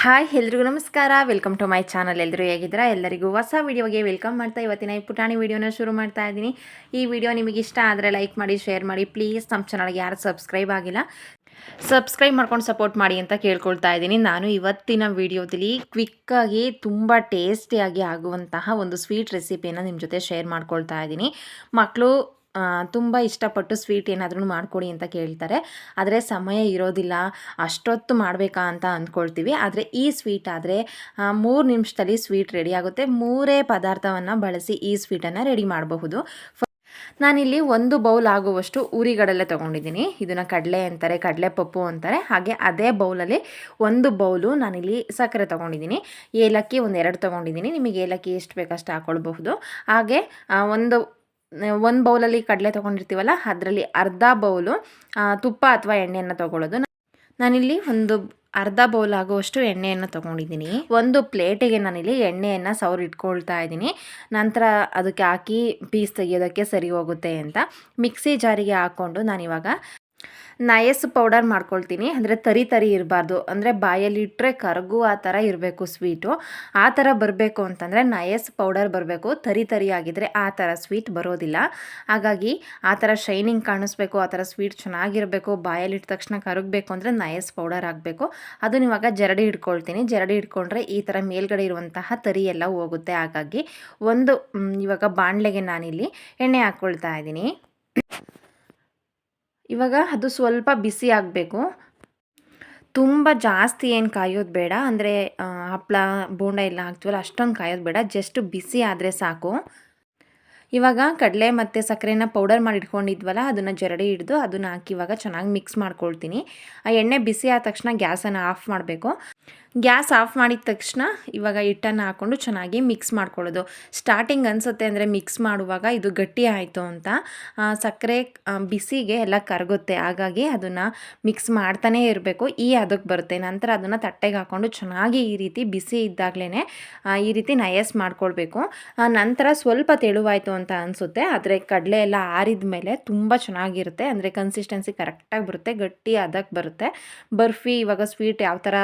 Hi, ಎಲ್ರಿಗೂ ನಮಸ್ಕಾರ. Welcome to my channel ಎಲ್ಲರೂ ಹೇಗಿದ್ದೀರಾ? ಎಲ್ಲರಿಗೂ ಹೊಸ ವಿಡಿಯೋಗೆ ವೆಲ್ಕಮ್ ಮಾಡ್ತಾ ಇವತ್ತಿನ ಈ ಪುಟಾಣಿ ವಿಡಿಯೋನ ಶುರು ಮಾಡ್ತಾ ಇದ್ದೀನಿ. ಈ ವಿಡಿಯೋ ನಿಮಗೆ ಇಷ್ಟ ಆದರೆ ಲೈಕ್ ಮಾಡಿ ಶೇರ್ ಮಾಡಿ. ಪ್ಲೀಸ್ ನಮ್ಮ ಚಾನಲ್ಗೆ ಯಾರು ಸಬ್ಸ್ಕ್ರೈಬ್ ಆಗಿಲ್ಲ ಸಬ್ಸ್ಕ್ರೈಬ್ ಮಾಡ್ಕೊಂಡು ಸಪೋರ್ಟ್ ಮಾಡಿ ಅಂತ ಕೇಳ್ಕೊಳ್ತಾ ಇದ್ದೀನಿ. ನಾನು ಇವತ್ತಿನ ವಿಡಿಯೋದಲ್ಲಿ ಕ್ವಿಕ್ಕಾಗಿ ತುಂಬ ಟೇಸ್ಟಿಯಾಗಿ ಆಗುವಂತಹ ಒಂದು ಸ್ವೀಟ್ ರೆಸಿಪಿಯನ್ನು ನಿಮ್ಮ ಜೊತೆ ಶೇರ್ ಮಾಡ್ಕೊಳ್ತಾ ಇದ್ದೀನಿ. ಮಕ್ಕಳು ತುಂಬ ಇಷ್ಟಪಟ್ಟು ಸ್ವೀಟ್ ಏನಾದರೂ ಮಾಡಿಕೊಡಿ ಅಂತ ಕೇಳ್ತಾರೆ. ಆದರೆ ಸಮಯ ಇರೋದಿಲ್ಲ. ಅಷ್ಟೊತ್ತು ಮಾಡಬೇಕಾ ಅಂತ ಅಂದ್ಕೊಳ್ತೀವಿ. ಆದರೆ ಈ ಸ್ವೀಟ್ ಆದರೆ ಮೂರು ನಿಮಿಷದಲ್ಲಿ ಸ್ವೀಟ್ ರೆಡಿ ಆಗುತ್ತೆ. ಮೂರೇ ಪದಾರ್ಥವನ್ನು ಬಳಸಿ ಈ ಸ್ವೀಟನ್ನು ರೆಡಿ ಮಾಡಬಹುದು. ನಾನಿಲ್ಲಿ ಒಂದು ಬೌಲ್ ಆಗುವಷ್ಟು ಉರಿಗಡಲೆ ತೊಗೊಂಡಿದ್ದೀನಿ. ಇದನ್ನು ಕಡಲೆ ಅಂತಾರೆ ಕಡಲೆ ಪಪ್ಪು ಅಂತಾರೆ. ಹಾಗೆ ಅದೇ ಬೌಲಲ್ಲಿ ಒಂದು ಬೌಲು ನಾನಿಲ್ಲಿ ಸಕ್ಕರೆ ತೊಗೊಂಡಿದ್ದೀನಿ. ಏಲಕ್ಕಿ ಒಂದೆರಡು ತೊಗೊಂಡಿದ್ದೀನಿ. ನಿಮಗೆ ಏಲಕ್ಕಿ ಎಷ್ಟು ಬೇಕಷ್ಟು ಹಾಕ್ಕೊಳ್ಬಹುದು ಹಾಗೆ ಒಂದು ಒಂದು ಬೌಲಲ್ಲಿ ಕಡಲೆ ತೊಗೊಂಡಿರ್ತೀವಲ್ಲ, ಅದರಲ್ಲಿ ಅರ್ಧ ಬೌಲು ತುಪ್ಪ ಅಥವಾ ಎಣ್ಣೆಯನ್ನು ತೊಗೊಳ್ಳೋದು. ನಾನಿಲ್ಲಿ ಒಂದು ಅರ್ಧ ಬೌಲ್ ಆಗುವಷ್ಟು ಎಣ್ಣೆಯನ್ನು ತೊಗೊಂಡಿದ್ದೀನಿ. ಒಂದು ಪ್ಲೇಟಿಗೆ ನಾನಿಲ್ಲಿ ಎಣ್ಣೆಯನ್ನು ಸೌರ್ ಇಟ್ಕೊಳ್ತಾ ಇದ್ದೀನಿ. ನಂತರ ಅದಕ್ಕೆ ಹಾಕಿ ಪೀಸ್ ತೆಗೆಯೋದಕ್ಕೆ ಸರಿ ಹೋಗುತ್ತೆ ಅಂತ. ಮಿಕ್ಸಿ ಜಾರಿಗೆ ಹಾಕ್ಕೊಂಡು ನಾನಿವಾಗ ನಯಸ್ ಪೌಡರ್ ಮಾಡ್ಕೊಳ್ತೀನಿ. ಅಂದರೆ ತರಿ ತರಿ ಇರಬಾರ್ದು. ಅಂದರೆ ಬಾಯಲ್ಲಿಟ್ಟರೆ ಕರಗು ಆ ಥರ ಇರಬೇಕು ಸ್ವೀಟು ಆ ಥರ ಬರಬೇಕು ಅಂತಂದರೆ ನಯಸ್ ಪೌಡರ್ ಬರಬೇಕು. ತರಿ ತರಿ ಆಗಿದ್ದರೆ ಆ ಥರ ಸ್ವೀಟ್ ಬರೋದಿಲ್ಲ. ಹಾಗಾಗಿ ಆ ಥರ ಶೈನಿಂಗ್ ಕಾಣಿಸ್ಬೇಕು, ಆ ಥರ ಸ್ವೀಟ್ ಚೆನ್ನಾಗಿರಬೇಕು ಬಾಯಲ್ಲಿಟ್ಟ ತಕ್ಷಣ ಕರಗಬೇಕು ಅಂದರೆ ನಯಸ್ ಪೌಡರ್ ಆಗಬೇಕು ಅದನ್ನ ಇವಾಗ ಜರಡಿ ಇಟ್ಕೊಳ್ತೀನಿ. ಜರಡಿ ಇಟ್ಕೊಂಡ್ರೆ ಈ ಥರ ಮೇಲ್ಗಡೆ ಇರುವಂತಹ ತರಿ ಎಲ್ಲ ಹೋಗುತ್ತೆ. ಹಾಗಾಗಿ ಒಂದು ಇವಾಗ ಬಾಣಲೆಗೆ ನಾನಿಲ್ಲಿ ಎಣ್ಣೆ ಹಾಕ್ಕೊಳ್ತಾ ಇದ್ದೀನಿ. ಇವಾಗ ಅದು ಸ್ವಲ್ಪ ಬಿಸಿ ಆಗಬೇಕು. ತುಂಬ ಜಾಸ್ತಿ ಏನು ಕಾಯೋದು ಬೇಡ. ಅಂದರೆ ಹಪ್ಪಳ ಬೋಂಡ ಎಲ್ಲ ಹಾಕ್ತೀವಲ್ಲ, ಅಷ್ಟೊಂದು ಕಾಯೋದು ಬೇಡ. ಜಸ್ಟ್ ಬಿಸಿ ಆದರೆ ಸಾಕು. ಇವಾಗ ಕಡಲೆ ಮತ್ತು ಸಕ್ಕರೆನ ಪೌಡರ್ ಮಾಡಿ ಇಟ್ಕೊಂಡಿದ್ವಲ್ಲ, ಅದನ್ನು ಜರಡಿ ಹಿಡಿದು ಅದನ್ನು ಹಾಕಿ ಇವಾಗ ಚೆನ್ನಾಗಿ ಮಿಕ್ಸ್ ಮಾಡ್ಕೊಳ್ತೀನಿ. ಆ ಎಣ್ಣೆ ಬಿಸಿ ಆದ ತಕ್ಷಣ ಗ್ಯಾಸನ್ನು ಆಫ್ ಮಾಡಬೇಕು. ಗ್ಯಾಸ್ ಆಫ್ ಮಾಡಿದ ತಕ್ಷಣ ಇವಾಗ ಹಿಟ್ಟನ್ನು ಹಾಕ್ಕೊಂಡು ಚೆನ್ನಾಗಿ ಮಿಕ್ಸ್ ಮಾಡ್ಕೊಳ್ಳೋದು. ಸ್ಟಾರ್ಟಿಂಗ್ ಅನಿಸುತ್ತೆ ಅಂದರೆ ಮಿಕ್ಸ್ ಮಾಡುವಾಗ ಇದು ಗಟ್ಟಿ ಆಯಿತು ಅಂತ. ಸಕ್ಕರೆ ಬಿಸಿಗೆ ಎಲ್ಲ ಕರಗುತ್ತೆ. ಹಾಗಾಗಿ ಅದನ್ನು ಮಿಕ್ಸ್ ಮಾಡ್ತಾನೇ ಇರಬೇಕು. ಈ ಅದಕ್ಕೆ ಬರುತ್ತೆ. ನಂತರ ಅದನ್ನು ತಟ್ಟೆಗೆ ಹಾಕ್ಕೊಂಡು ಚೆನ್ನಾಗಿ ಈ ರೀತಿ ಬಿಸಿ ಇದ್ದಾಗಲೇ ಈ ರೀತಿ ನಯಸ್ ಮಾಡ್ಕೊಳ್ಬೇಕು. ನಂತರ ಸ್ವಲ್ಪ ತೆಳುವಾಯಿತು ಅಂತ ಅನಿಸುತ್ತೆ. ಆದರೆ ಕಡಲೆ ಎಲ್ಲ ಆರಿದ ಮೇಲೆ ತುಂಬ ಚೆನ್ನಾಗಿರುತ್ತೆ. ಅಂದರೆ ಕನ್ಸಿಸ್ಟೆನ್ಸಿ ಕರೆಕ್ಟಾಗಿ ಬರುತ್ತೆ. ಗಟ್ಟಿ ಅದಕ್ಕೆ ಬರುತ್ತೆ. ಬರ್ಫಿ ಇವಾಗ ಸ್ವೀಟ್ ಯಾವ ಥರ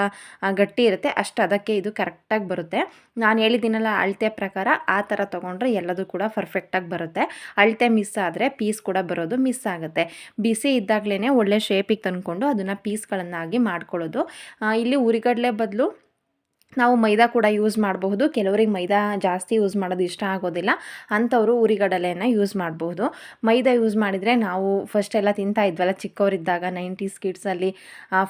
ಗಟ್ಟಿ ಇರುತ್ತೆ, ಅಷ್ಟು ಅದಕ್ಕೆ ಇದು ಕರೆಕ್ಟಾಗಿ ಬರುತ್ತೆ. ನಾನು ಹೇಳಿದ್ದೀನಲ್ಲ ಅಳತೆ ಪ್ರಕಾರ, ಆ ಥರ ತೊಗೊಂಡ್ರೆ ಎಲ್ಲದೂ ಕೂಡ ಪರ್ಫೆಕ್ಟಾಗಿ ಬರುತ್ತೆ. ಅಳತೆ ಮಿಸ್ ಆದರೆ ಪೀಸ್ ಕೂಡ ಬರೋದು ಮಿಸ್ ಆಗುತ್ತೆ. ಬಿಸಿ ಇದ್ದಾಗಲೇ ಒಳ್ಳೆ ಶೇಪಿಗೆ ತಂದ್ಕೊಂಡು ಅದನ್ನು ಪೀಸ್ಗಳನ್ನಾಗಿ ಮಾಡ್ಕೊಳ್ಳೋದು. ಇಲ್ಲಿ ಉರಿಗಡಲೆ ಬದಲು ನಾವು ಮೈದಾ ಕೂಡ ಯೂಸ್ ಮಾಡಬಹುದು. ಕೆಲವರಿಗೆ ಮೈದಾ ಜಾಸ್ತಿ ಯೂಸ್ ಮಾಡೋದು ಇಷ್ಟ ಆಗೋದಿಲ್ಲ. ಅಂಥವರು ಉರಿಗಡಲೆಯನ್ನು ಯೂಸ್ ಮಾಡಬಹುದು. ಮೈದಾ ಯೂಸ್ ಮಾಡಿದರೆ ನಾವು ಫಸ್ಟ್ ಎಲ್ಲ ತಿಂತಾ ಇದ್ವಲ್ಲ ಚಿಕ್ಕವರಿದ್ದಾಗ ನೈಂಟೀಸ್ ಕಿಡ್ಸಲ್ಲಿ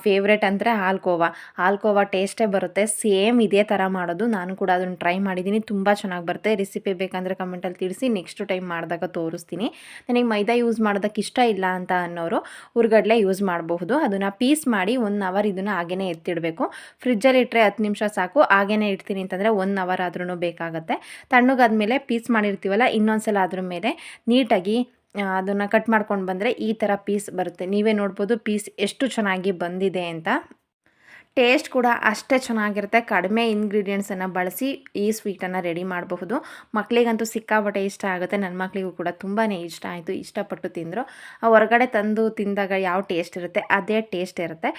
ಫೇವ್ರೇಟ್ ಅಂದರೆ ಆಲ್ಕೋವಾ. ಆಲ್ಕೋವಾ ಟೇಸ್ಟೇ ಬರುತ್ತೆ. ಸೇಮ್ ಇದೇ ಥರ ಮಾಡೋದು. ನಾನು ಕೂಡ ಅದನ್ನು ಟ್ರೈ ಮಾಡಿದ್ದೀನಿ ತುಂಬ ಚೆನ್ನಾಗಿ ಬರುತ್ತೆ. ರೆಸಿಪಿ ಬೇಕಂದರೆ ಕಮೆಂಟಲ್ಲಿ ತಿಳಿಸಿ. ನೆಕ್ಸ್ಟ್ ಟೈಮ್ ಮಾಡಿದಾಗ ತೋರಿಸ್ತೀನಿ. ನನಗೆ ಮೈದಾ ಯೂಸ್ ಮಾಡೋದಕ್ಕೆ ಇಷ್ಟ ಇಲ್ಲ ಅಂತ ಅನ್ನೋರು ಉರ್ಗಡ್ಲೆ ಯೂಸ್ ಮಾಡಬಹುದು. ಅದನ್ನು ಪೀಸ್ ಮಾಡಿ ಒನ್ ಅವರ್ ಇದನ್ನು ಹಾಗೇ ಎತ್ತಿಡಬೇಕು. ಫ್ರಿಜ್ಜಲ್ಲಿ ಇಟ್ಟರೆ ಹತ್ತು ನಿಮಿಷ ಸಾಕು. ಸಾಕು ಹಾಗೇನೆ ಇಡ್ತೀನಿ ಅಂತಂದರೆ ಒನ್ ಅವರ್ ಆದ್ರೂ ಬೇಕಾಗುತ್ತೆ. ತಣ್ಣಗಾದ್ಮೇಲೆ ಪೀಸ್ ಮಾಡಿರ್ತೀವಲ್ಲ, ಇನ್ನೊಂದ್ಸಲ ಅದ್ರ ಮೇಲೆ ನೀಟಾಗಿ ಅದನ್ನು ಕಟ್ ಮಾಡ್ಕೊಂಡು ಬಂದರೆ ಈ ಥರ ಪೀಸ್ ಬರುತ್ತೆ. ನೀವೇ ನೋಡ್ಬೋದು ಪೀಸ್ ಎಷ್ಟು ಚೆನ್ನಾಗಿ ಬಂದಿದೆ ಅಂತ. ಟೇಸ್ಟ್ ಕೂಡ ಅಷ್ಟೇ ಚೆನ್ನಾಗಿರುತ್ತೆ. ಕಡಿಮೆ ಇಂಗ್ರೀಡಿಯೆಂಟ್ಸನ್ನು ಬಳಸಿ ಈ ಸ್ವೀಟನ್ನು ರೆಡಿ ಮಾಡಬಹುದು. ಮಕ್ಕಳಿಗಂತೂ ಸಿಕ್ಕಾಪಟ್ಟೆ ಇಷ್ಟ ಆಗುತ್ತೆ. ನನ್ನ ಮಕ್ಕಳಿಗೂ ಕೂಡ ತುಂಬಾ ಇಷ್ಟ ಆಯಿತು. ಇಷ್ಟಪಟ್ಟು ತಿಂದರು. ಹೊರಗಡೆ ತಂದು ತಿಂದಾಗ ಯಾವ ಟೇಸ್ಟ್ ಇರುತ್ತೆ, ಅದೇ ಟೇಸ್ಟ್ ಇರುತ್ತೆ.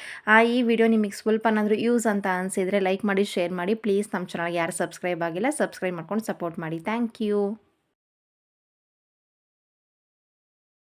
ಈ ವಿಡಿಯೋ ನಿಮಗೆ ಸ್ವಲ್ಪ ಏನಾದರೂ ಯೂಸ್ ಅಂತ ಅನಿಸಿದರೆ ಲೈಕ್ ಮಾಡಿ ಶೇರ್ ಮಾಡಿ. ಪ್ಲೀಸ್ ನಮ್ಮ ಚಾನಲ್ಗೆ ಯಾರು ಸಬ್ಸ್ಕ್ರೈಬ್ ಆಗಿಲ್ಲ ಸಬ್ಸ್ಕ್ರೈಬ್ ಮಾಡ್ಕೊಂಡು ಸಪೋರ್ಟ್ ಮಾಡಿ. Thank you